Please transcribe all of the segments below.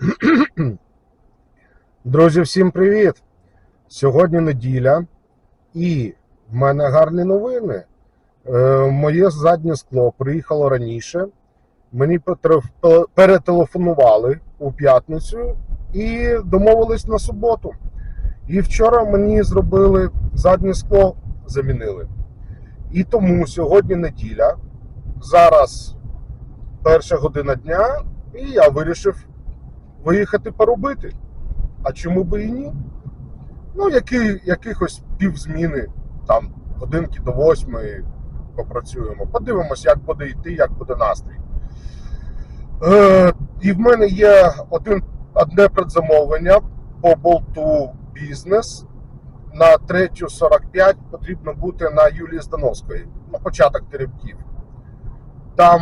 Друзі, всім привіт! Сьогодні неділя, і в мене гарні новини. Е, моє заднє скло приїхало раніше. Мені перетелефонували у п'ятницю і домовились на суботу. І вчора мені зробили заднє скло, замінили. І тому сьогодні неділя, зараз перша година дня, і я вирішив виїхати поробити. А чому би і ні? Ну, які, якихось півзміни, там годинки до восьмої попрацюємо. Подивимось, як буде йти, як буде настрій. Е, і в мене є один, одне предзамовлення по болту бізнес. На 3.45 потрібно бути на Юлії Здановської. Ну, початок теребків. Там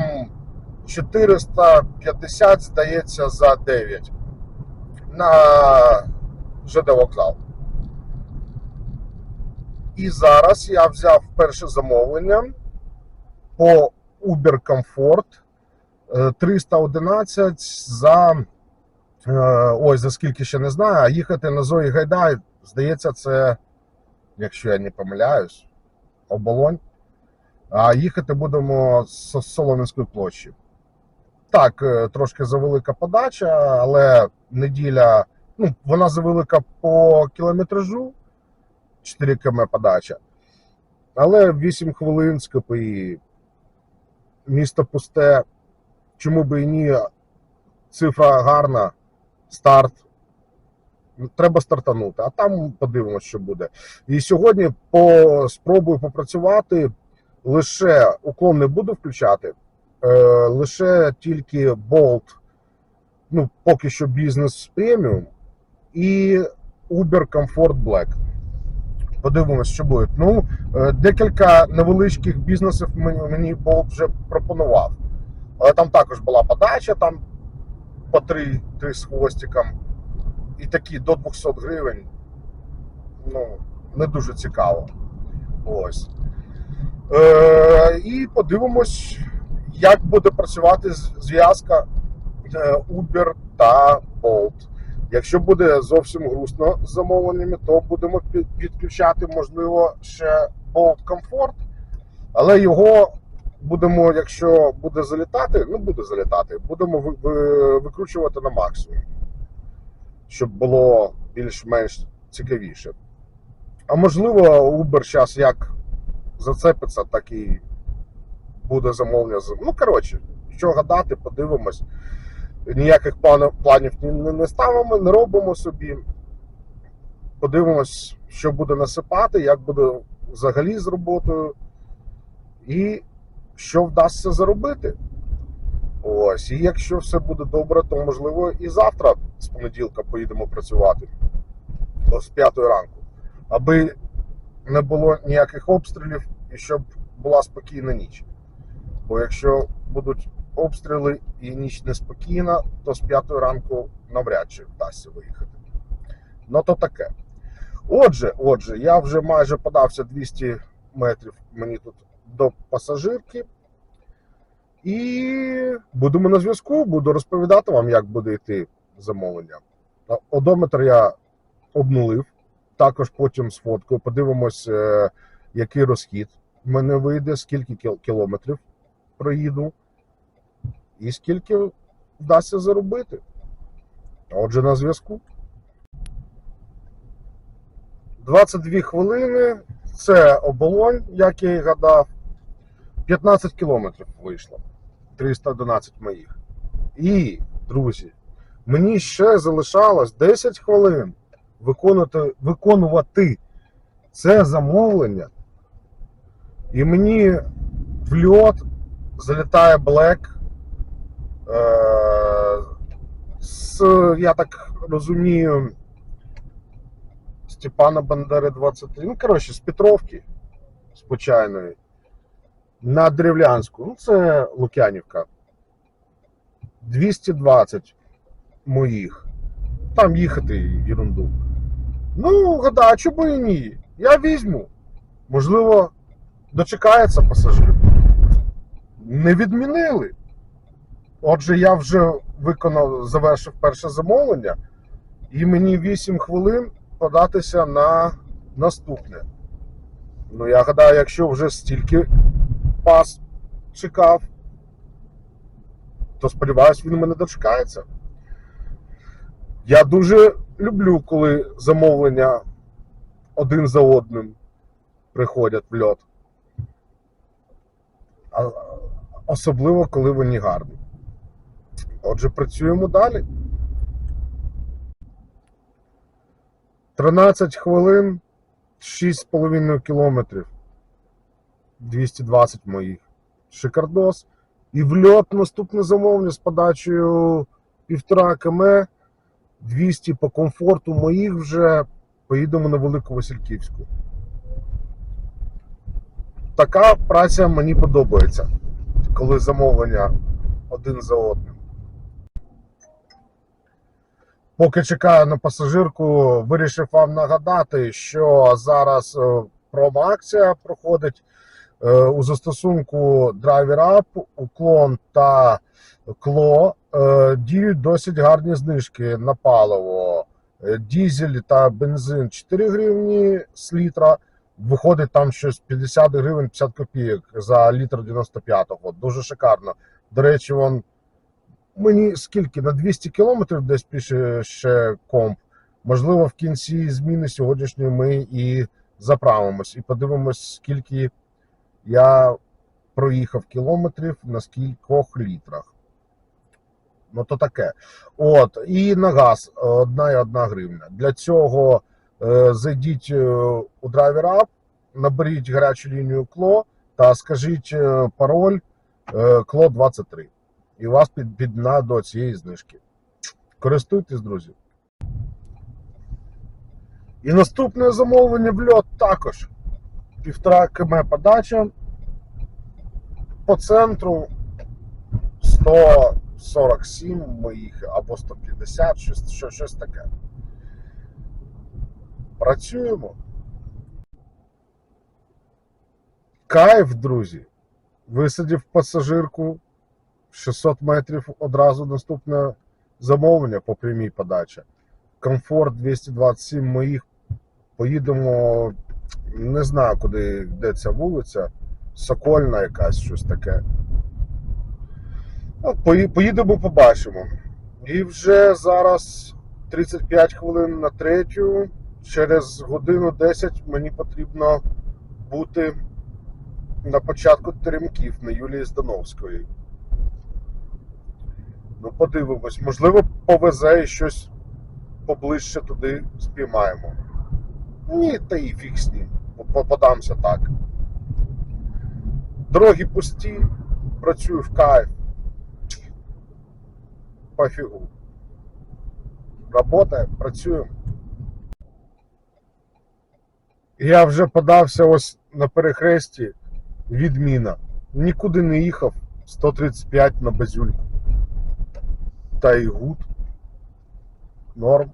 450, здається, за 9 на ЖД вокзал. І зараз я взяв перше замовлення по Uber Comfort е, 311 за е, ой, за скільки ще не знаю, а їхати на Зої Гайдай, здається, це, якщо я не помиляюсь, оболонь. А їхати будемо з Солом'янської площі. Так, е, трошки завелика подача, але неділя, ну, вона завелика по кілометражу, 4 км подача. Але 8 хвилин з КПІ. Місто пусте. Чому би і ні? Цифра гарна, старт. Треба стартанути, а там подивимося, що буде. І сьогодні по спробую попрацювати. Лише уклон не буду включати, лише тільки Bolt, ну, поки що бізнес преміум, і Uber Comfort Black. Подивимось, що буде. Ну, е, декілька невеличких бізнесів мені Bolt вже пропонував. Але там також була подача, там по 3, 3 з хвостиком. І такі до 200 гривень. Ну, не дуже цікаво. Ось. Е, і подивимось, як буде працювати зв'язка е, Uber та Bolt. Якщо буде зовсім грустно з замовленнями, то будемо підключати, можливо, ще Bolt Comfort, але його будемо, якщо буде залітати, ну буде залітати, будемо ви- ви- викручувати на максимум, щоб було більш-менш цікавіше. А можливо, Uber зараз як зацепиться, так і буде замовлення. Ну, коротше, що гадати, подивимось. Ніяких планів, не, ставимо, не робимо собі. Подивимось, що буде насипати, як буде взагалі з роботою, і що вдасться заробити. Ось, і якщо все буде добре, то можливо і завтра з понеділка поїдемо працювати з п'ятої ранку, аби не було ніяких обстрілів і щоб була спокійна ніч. Бо якщо будуть обстріли і ніч неспокійна, то з п'ятої ранку навряд чи вдасться виїхати. Ну то таке. Отже, отже, я вже майже подався 200 метрів мені тут до пасажирки. І будемо на зв'язку, буду розповідати вам, як буде йти замовлення. Одометр я обнулив, також потім сфоткаю, подивимось, е, який розхід в мене вийде, скільки кіл- кілометрів проїду, і скільки вдасться заробити. Отже, на зв'язку. 22 хвилини. Це оболонь, як я і гадав. 15 кілометрів вийшло. 311 моїх. І, друзі, мені ще залишалось 10 хвилин виконувати, виконувати це замовлення. І мені в льот залітає Блек. Е, з, я так розумію, Степана Бандери 23. Ну, коротше, з Петровки, з Почайної, на Древлянську. Ну, це Лук'янівка. 220 моїх. Там їхати ерунду. Ну, гадаю, чому і ні? Я візьму. Можливо, дочекається пасажир. Не відмінили. Отже, я вже виконав, завершив перше замовлення, і мені 8 хвилин податися на наступне. Ну, я гадаю, якщо вже стільки пас чекав, то сподіваюсь, він мене дочекається. Я дуже люблю, коли замовлення один за одним приходять в льот. Особливо, коли вони гарні. Отже, працюємо далі. 13 хвилин, 6,5 кілометрів. 220 моїх. Шикардос. І в льот наступне замовлення з подачею 1,5 км. 200 по комфорту моїх вже поїдемо на Велику Васильківську. Така праця мені подобається, коли замовлення один за одним. Поки чекаю на пасажирку, вирішив вам нагадати, що зараз е, промо-акція проходить е, у застосунку Driver Up, уклон та кло е, діють досить гарні знижки на паливо. Дізель та бензин 4 гривні з літра. Виходить там щось 50 гривень 50 копійок за літр 95-го. Дуже шикарно. До речі, вон мені скільки на 200 кілометрів десь пише ще комп. Можливо, в кінці зміни сьогоднішньої ми і заправимось і подивимось, скільки я проїхав кілометрів на скількох літрах. Ну, то таке. От, і на газ одна і одна гривня. Для цього зайдіть е, у Driver App, наберіть гарячу лінію КЛО та скажіть е, пароль е, КЛО 23. І вас під, підна до цієї знижки. Користуйтесь, друзі. І наступне замовлення в льот також. Півтора км подача. По центру 147 моїх або 150, щось, щось, щось таке. Працюємо. Кайф, друзі. Висадів пасажирку 600 метрів одразу наступне замовлення по прямій подачі. Комфорт 227 моїх. Поїдемо, не знаю, куди йде ця вулиця. Сокольна якась щось таке. Ну, Поїдемо, побачимо. І вже зараз 35 хвилин на третю. Через годину 10 мені потрібно бути на початку теремків на Юлії Здановської. Ну, подивимось, можливо, повезе і щось поближче туди спіймаємо. Ні, та і фіг з ним. По- Подамся так. Дороги пусті, працюю в кайф. Пофігу. Работаємо, працюємо. Я вже подався ось на перехресті відміна. Нікуди не їхав. 135 на базюльку. Та й гуд. Норм.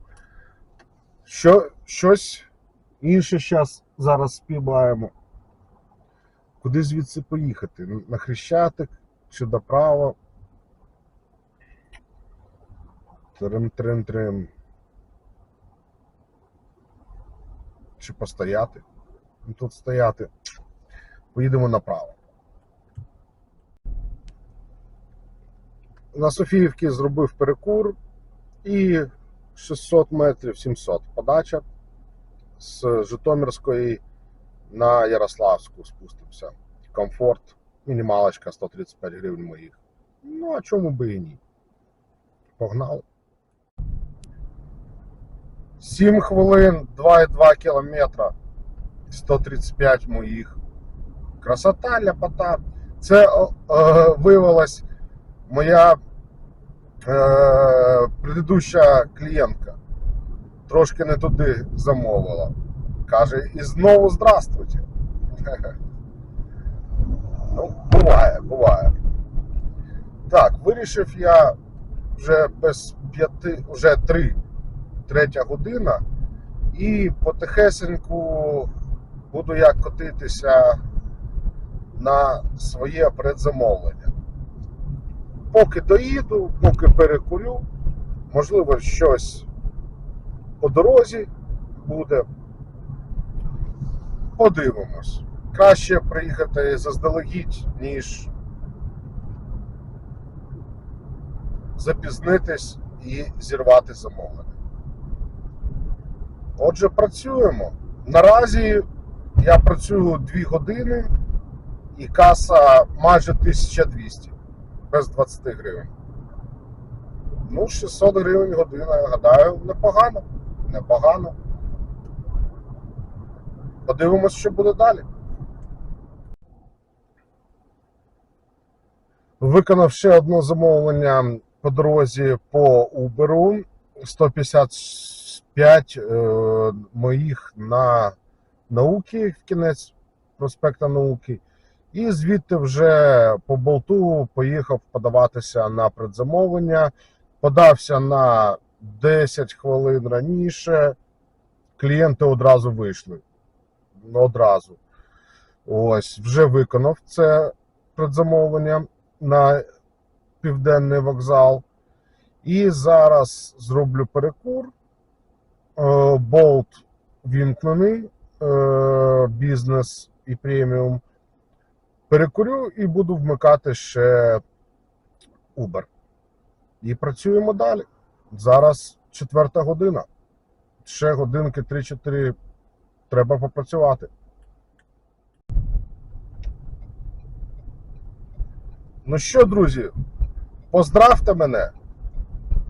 Що, щось інше зараз зараз спіймаємо. Куди звідси поїхати? На Хрещатик чи направо? Трим-трим-трим. Чи постояти? Ну, Тут стояти. Поїдемо направо. На Софіївці зробив перекур і 600 метрів 700 подача з Житомирської на Ярославську спустився. Комфорт, мінімалочка 135 гривень моїх. Ну, а чому би і ні? Погнали. 7 хвилин, 2,2 кілометра, 135 моїх. Красота, ляпота. Це е, е, виявилась моя е, предыдуща клієнтка. Трошки не туди замовила. Каже, і знову здравствуйте. Ну, буває, буває. Так, вирішив я вже без п'яти, вже три, третя година, і потихесеньку буду я котитися на своє предзамовлення. поки доїду, поки перекурю, можливо, щось по дорозі буде. Подивимось. Краще приїхати заздалегідь, ніж запізнитись і зірвати замовлення. Отже, працюємо. Наразі я працюю 2 години і каса майже 1200 без 20 гривень. Ну, 600 гривень година, я гадаю, непогано. Непогано. Подивимось, що буде далі. Виконав ще одне замовлення по дорозі по Uber. 155 е, моїх на науки в кінець проспекта науки. І звідти вже по болту поїхав подаватися на предзамовлення. Подався на 10 хвилин раніше. Клієнти одразу вийшли. Одразу. Ось, вже виконав це предзамовлення на південний вокзал. І зараз зроблю перекур. Е, Болт вімкнений, е, бізнес і преміум. Перекурю і буду вмикати ще Uber. І працюємо далі. Зараз четверта година. Ще годинки 3-4 треба попрацювати. Ну що, друзі, поздравте мене.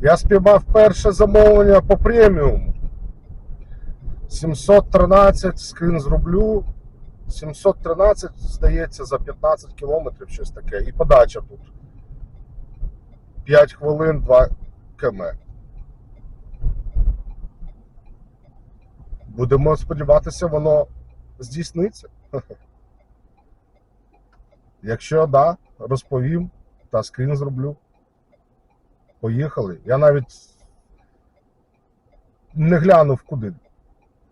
Я спіймав перше замовлення по преміуму. 713 скрін зроблю. 713, здається, за 15 кілометрів щось таке. І подача тут. 5 хвилин, 2 км. Будемо сподіватися, воно здійсниться. Якщо да, розповім та скрін зроблю. Поїхали. Я навіть не глянув куди.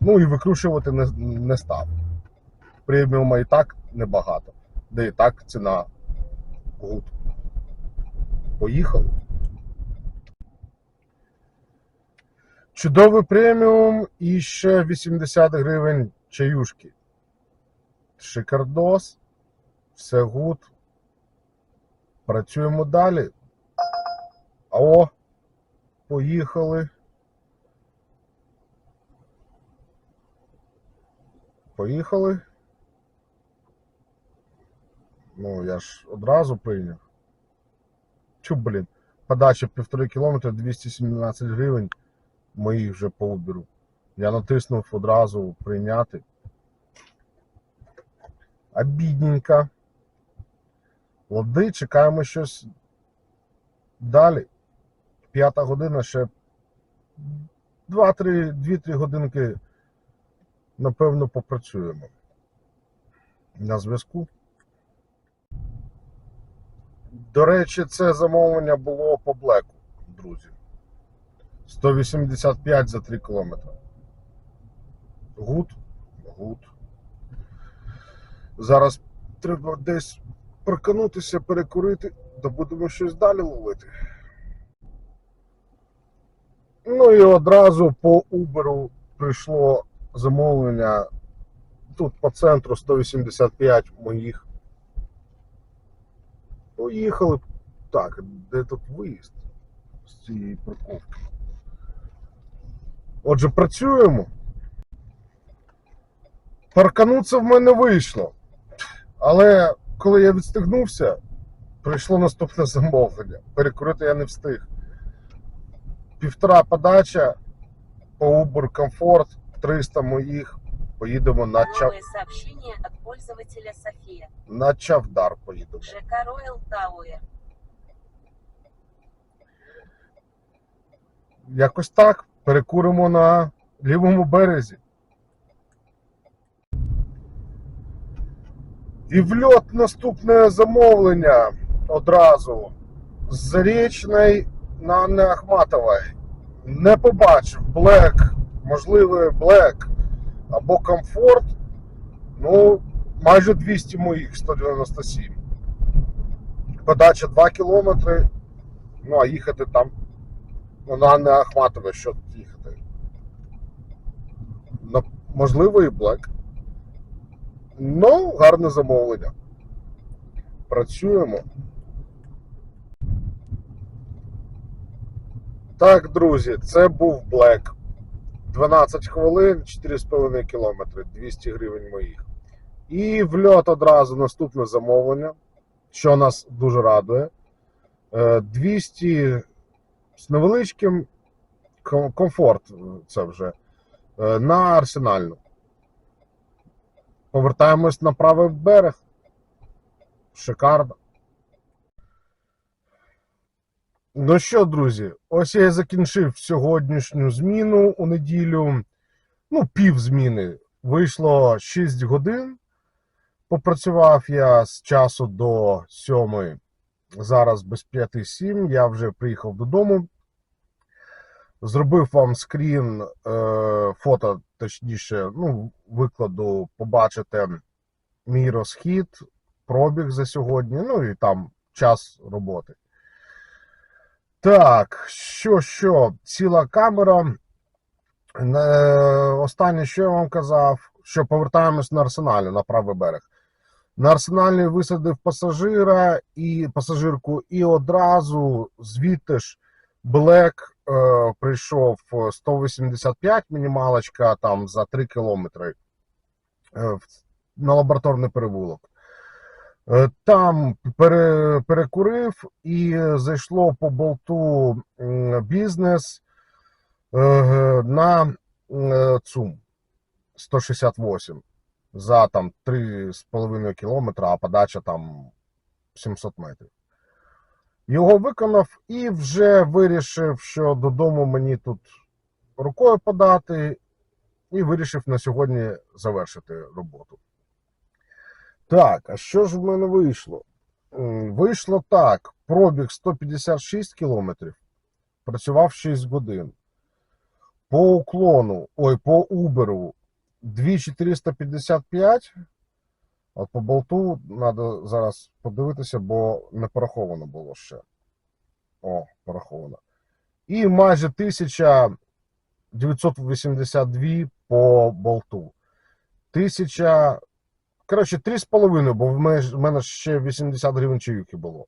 Ну і викручувати не, не став. Преміума і так небагато, де і так ціна гуд. Поїхали. Чудовий преміум і ще 80 гривень чаюшки. Шикардос. Все гуд. Працюємо далі. О, поїхали. Поїхали. Ну, я ж одразу прийняв. Чу, блін, подача півтори кілометра 217 гривень моїх вже по Uber. Я натиснув одразу прийняти. Обідненько. Лади, чекаємо щось далі. П'ята година ще 2-3 годинки, напевно, попрацюємо. На зв'язку. До речі, це замовлення було по блеку, друзі. 185 за 3 кілометри. Гуд, гуд. Зараз треба десь проканутися, перекурити, та будемо щось далі ловити. Ну і одразу по Uber прийшло замовлення. Тут по центру 185 моїх. Поїхали. Так, де тут виїзд з цієї парковки? Отже, працюємо. Паркануться в мене вийшло. Але коли я відстигнувся, прийшло наступне замовлення. Перекурити я не встиг. Півтора подача по Uber Comfort, 300 моїх. Поїдемо на, Чав... Сообщение от пользователя София. на Чавдар. Поїдемо. ЖК Royal Tower. Якось так. Перекуримо на лівому березі. І в льот наступне замовлення одразу з Зарічної на Анни Ахматової. Не побачив Блек, можливо, Блек або комфорт. Ну, майже 200 моїх 197. Подача 2 кілометри Ну, а їхати там. Ну, на не Ахматове, що їхати. На, можливо, і Black. Ну, гарне замовлення. Працюємо. Так, друзі, це був Black. 12 хвилин, 4,5 кілометри, 200 гривень моїх. І в льот одразу наступне замовлення, що нас дуже радує. Е, 200 з невеличким ком- комфорт, е, це вже е, на арсенальну. Повертаємось на правий берег. Шикарно. Ну що, друзі, ось я закінчив сьогоднішню зміну у неділю. Ну, пів зміни. Вийшло 6 годин. Попрацював я з часу до 7. Зараз без 5-7. Я вже приїхав додому. Зробив вам скрін е, фото, точніше, ну, викладу, побачите мій розхід, пробіг за сьогодні, ну і там час роботи. Так, що, що, ціла камера. Е, Останнє, що я вам казав, що повертаємось на арсеналі на правий берег. На арсеналі висадив пасажира і пасажирку, і одразу звідти ж Блек е, прийшов 185 мінімалочка там за 3 кілометри е, на лабораторний перевулок. Е, Там перекурив і зайшло по болту бізнес е, на е, ЦУМ 168 за там 3,5 кілометра, а подача там 700 метрів. Його виконав і вже вирішив, що додому мені тут рукою подати, і вирішив на сьогодні завершити роботу. Так, а що ж в мене вийшло? Вийшло так: пробіг 156 кілометрів, працював 6 годин. По уклону, ой, по Уберу 2455. От по болту треба зараз подивитися, бо не пораховано було ще. О, пораховано. І майже 1982 по болту. 1000. Коротше, 3,5, бо в мене, ще 80 гривень чаюки було.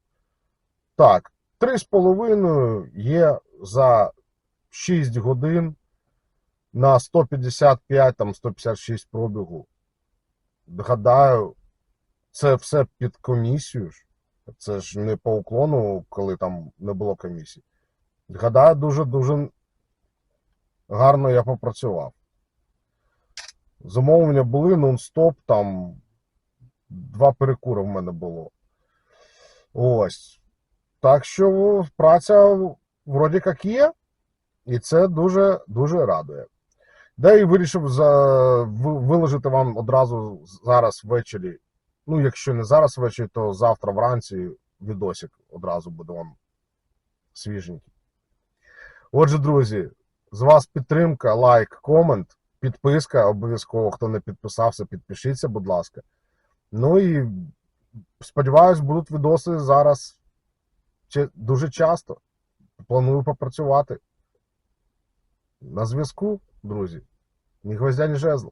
Так, 3,5 є за 6 годин на 155, там 156 пробігу. Гадаю, це все під комісію ж. Це ж не по уклону, коли там не було комісії. Гадаю, дуже-дуже гарно я попрацював. Замовлення були нон-стоп, там два перекури в мене було. Ось. Так що праця вроді як є, і це дуже дуже радує. Де і вирішив за, виложити вам одразу зараз ввечері. Ну, якщо не зараз ввечері, то завтра вранці відосик одразу буде вам свіженький. Отже, друзі, з вас підтримка, лайк, комент, підписка. Обов'язково, хто не підписався, підпишіться, будь ласка. Ну і сподіваюсь, будуть відоси зараз дуже часто. Планую попрацювати. На зв'язку, друзі. Ні гвоздя, ні жезла.